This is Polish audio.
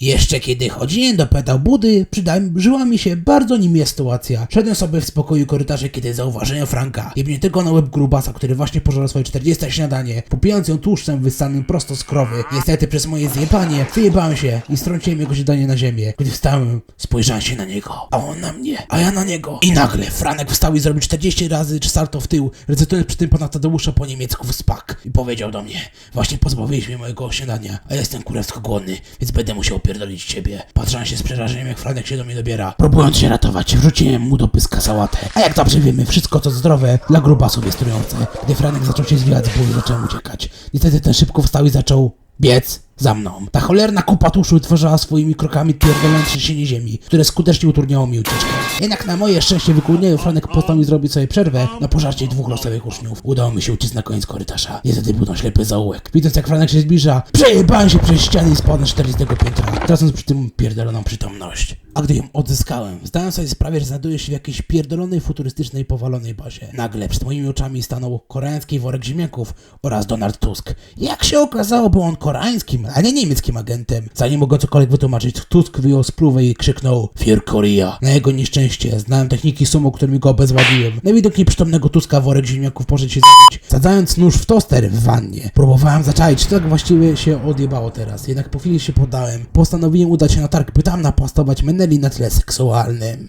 Jeszcze kiedy chodziłem do pedał budy, przydarzyła mi się bardzo nimie sytuacja. Szedłem sobie w spokoju korytarze, kiedy zauważyłem Franka, jebniętego na łeb grubasa, który właśnie pożarł swoje 40 śniadanie, popijając ją tłuszczem wyssanym prosto z krowy. Niestety przez moje zjebanie wyjebałem się i strąciłem jego śniadanie na ziemię. Gdy wstałem, spojrzałem się na niego, a on na mnie, a ja na niego. I nagle Franek wstał i zrobił 40 razy salto w tył, recytując przy tym pana Tadeusza po niemiecku w spak. I powiedział do mnie, właśnie pozbawiłeś mnie mojego śniadania, a ja jestem kurewsko głodny, więc będę musiał opierdolić ciebie. Patrząc się z przerażeniem, jak Franek się do mnie dobiera. Próbując się ratować, wrzuciłem mu do pyska sałatę. A jak dobrze wiemy, wszystko co zdrowe dla grubasów jest trujące. Gdy Franek zaczął się zwijać z bólu, zacząłem uciekać. Niestety ten szybko wstał i zaczął biec za mną. Ta cholerna kupa tuszu utworzyła swoimi krokami pierdolące trzęsienie ziemi, które skutecznie utrudniało mi ucieczkę. Jednak na moje szczęście wykułnieły Franek postanowił zrobić sobie przerwę na pożarcie dwóch losowych uczniów. Udało mi się uciec na koniec korytarza. Niestety był to ślepy zaułek. Widząc jak Franek się zbliża, przejebałem się przez ściany i spadłem z 40 piętra, tracąc przy tym pierdoloną przytomność. A gdy ją odzyskałem, zdałem sobie sprawę, że znajduję się w jakiejś pierdolonej, futurystycznej, powalonej bazie. Nagle przed moimi oczami stanął koreański worek ziemniaków oraz Donald Tusk. Jak się okazało, był on koreańskim, a nie niemieckim agentem. Zanim mogę cokolwiek wytłumaczyć, Tusk wyjął spluwę i krzyknął Fear Korea. Na jego nieszczęście znałem techniki sumo, którymi go obezwładniłem. Najwidoczniej przytomnego Tuska worek ziemniaków poszedł się zabić, sadzając nóż w toster w wannie. Próbowałem zaczaić, tak właściwie się odjebało teraz. Jednak po chwili się poddałem. Postanowiłem udać się na targ, by tam napastować Meneli na tle seksualnym.